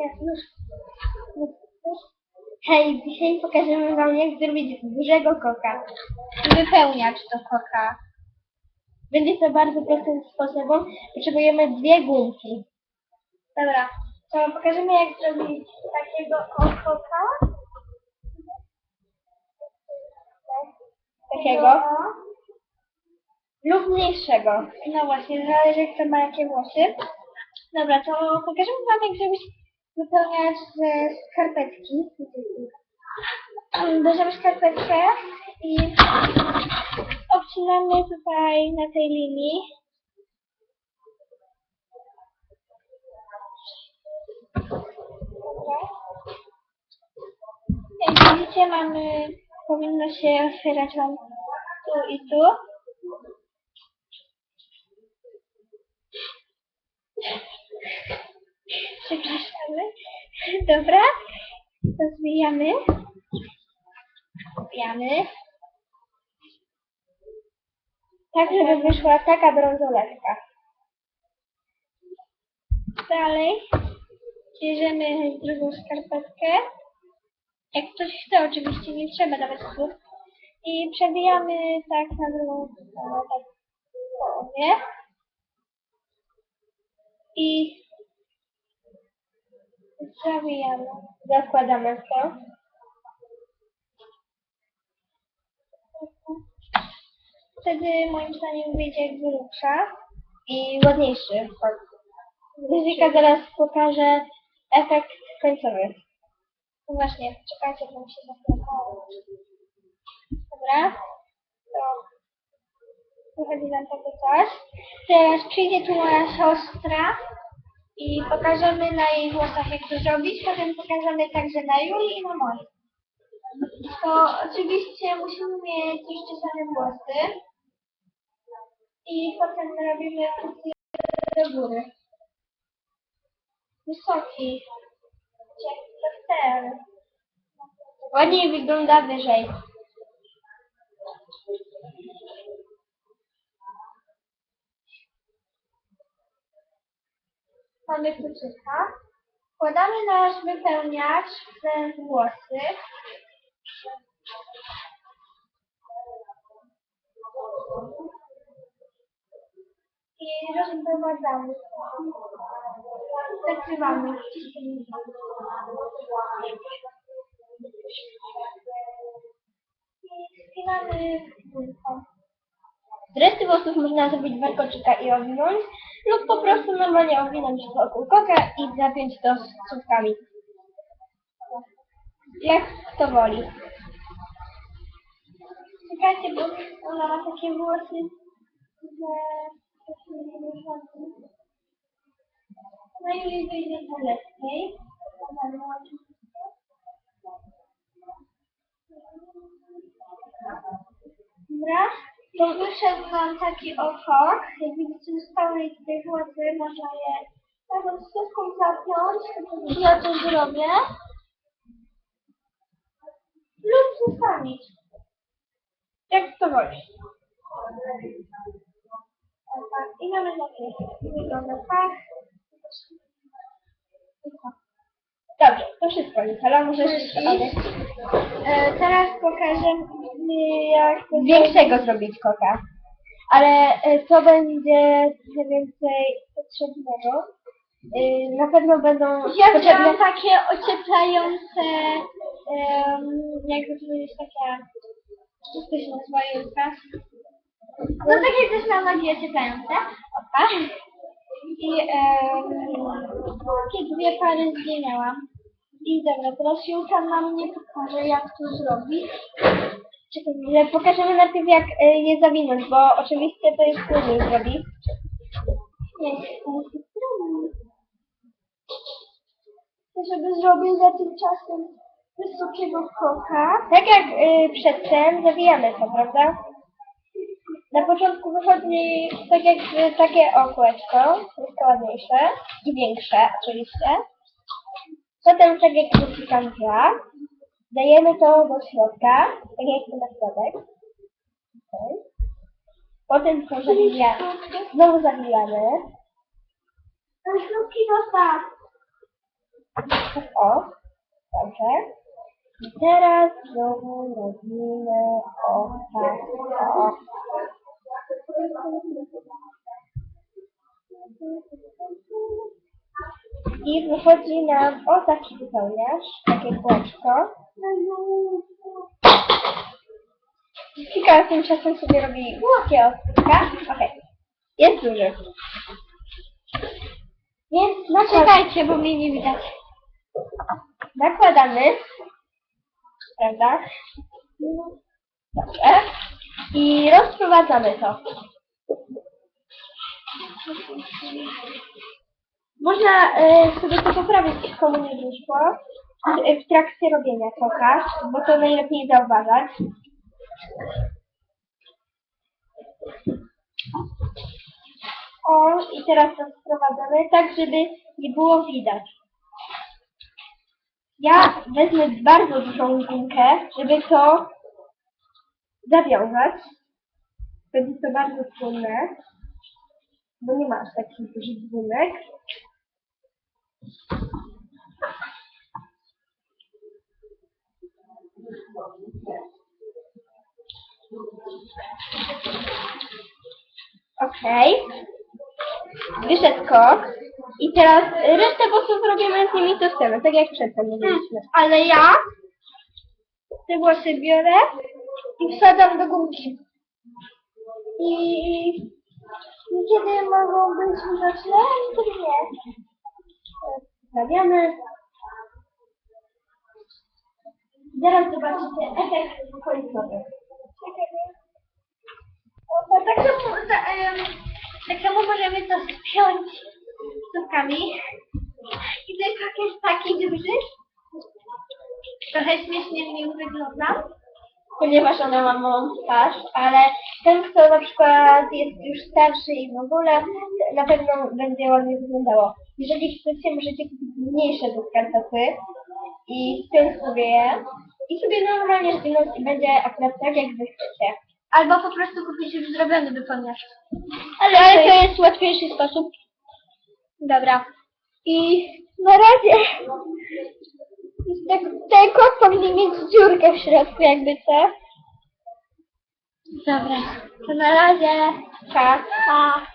Już. Już. Już. Hej, dzisiaj pokażemy wam jak zrobić dużego koka. Wypełniacz do koka. Będzie to bardzo prostym sposobem. Potrzebujemy dwie gumki. Dobra, to pokażemy jak zrobić takiego koka. Takiego. Lub mniejszego. No właśnie, zależy kto ma jakie włosy. Dobra, to pokażemy wam jak zrobić wypełniać ze skarpetki. Bierzemy skarpetkę i obcinamy tutaj na tej linii. Jak widzicie mamy, powinno się otwierać wam tu i tu. Dobra. Rozwijamy. Rozwijamy. Tak, żeby wyszła taka brązoletka. Dalej bierzemy drugą skarpetkę. Jak ktoś chce, oczywiście nie trzeba dawać słów. I przewijamy tak na drugą stronę, tak. I zawijamy, zakładamy to. Wtedy moim zdaniem wyjdzie grubsza i ładniejszy. Ryzyka zaraz pokaże efekt końcowy. No właśnie, czekajcie, bo mi się zachowało. Dobra. To wychodzi nam takie coś. Teraz przyjdzie tu moja siostra i pokażemy na jej włosach jak to zrobić. Potem pokażemy także na Julii i na moich. To oczywiście musimy mieć rozczesane włosy. I potem robimy funkcję do góry. Wysoki. Jak to. Ładniej wygląda wyżej. Mamy kluczyka. Wkładamy nasz wypełniacz w włosy. I rozprowadzamy. Zakrywamy. I spinamy. Z reszty włosów można zrobić warkoczyka i owinąć, lub po prostu normalnie owinąć wokół koka i zapiąć to z słupkami. Jak kto woli. Czekajcie, bo ona ma takie włosy, że... No i wyjdzie to lepiej. Dobra, to wyszedł nam taki. Jak widzicie, zostały tutaj włosy, można je taką stówką zapiąć. Ja to zrobię. Lub zostawić. Jak to wolisz. I mamy takie. Wygląda tak. Tak. Dobrze, to wszystko, Nikola, możesz iść. E, teraz pokażę, jak większego zrobić koka. Ale e, to będzie trochę więcej potrzebnego. Y, na pewno będą Ja potrzebne wziąłam takie ocieplające, um, jakby to powiedzieć, takie, jak to się nazywa Julka? No takie coś na nogi ocieplające. Opa. I um, takie dwie pary zdjęłam. I dobra, teraz Julka nam nie pokaże jak to zrobić. Czekaj, pokażemy najpierw jak e, je zawinąć, bo oczywiście to jest trudniej zrobić. Nie. Żeby zrobić za tym czasem wysokiego koka. Tak jak y, przedtem zawijamy to, prawda? Na początku wychodzi tak jak y, takie okłeczko, to ładniejsze i większe oczywiście. Potem tak jak wysikam ja, dajemy to do środka, tak jak to na środek. Okay. Potem to zawijamy, znowu zawijamy. Śrubki zostaw. O, dobrze. I teraz znowu robimy o tak, o. I wychodzi nam o taki wypełniasz, takie kółeczko. Kika tymczasem sobie robi głupie odcinka. Okej. Jest duży. Więc Czekajcie, bo mnie nie widać. nakładamy. Prawda? Dobrze. I rozprowadzamy to. Można e, sobie to poprawić, komu nie wyszło, w, w trakcie robienia koka, bo to najlepiej zauważać. O, i teraz to sprowadzamy tak, żeby nie było widać. Ja wezmę bardzo dużą gumkę, żeby to zawiązać. Będzie to bardzo trudne, bo nie masz takich dużych gumek. Okej. Wyszedł kok. I teraz resztę bossów robimy z nimi to chcemy, tak jak przedtem mówiliśmy. Ale ja? Te włosy biorę i wsadzam do gumki. I kiedy mogą być widoczne, kiedy nie. Stawiamy. Zaraz zobaczycie efekt końcowy. Tak, samo, tak samo możemy to spiąć stópkami. I kok jest taki duży. Trochę śmiesznie nim wygląda. ponieważ ona ma małą twarz, ale ten, kto na przykład jest już starszy i w ogóle, na pewno będzie ładnie wyglądało. Jeżeli chcecie, możecie kupić mniejsze skarpety i spiąć sobie je i sobie normalnie zdjąć i będzie akurat tak, jak wy chcecie. Albo po prostu kupić już zrobiony wypełniacz. Ale, to jest łatwiejszy sposób. Dobra. I na razie tak, ten kot powinien mieć dziurkę w środku, jakby co. Dobra. To na razie. Pa. Pa.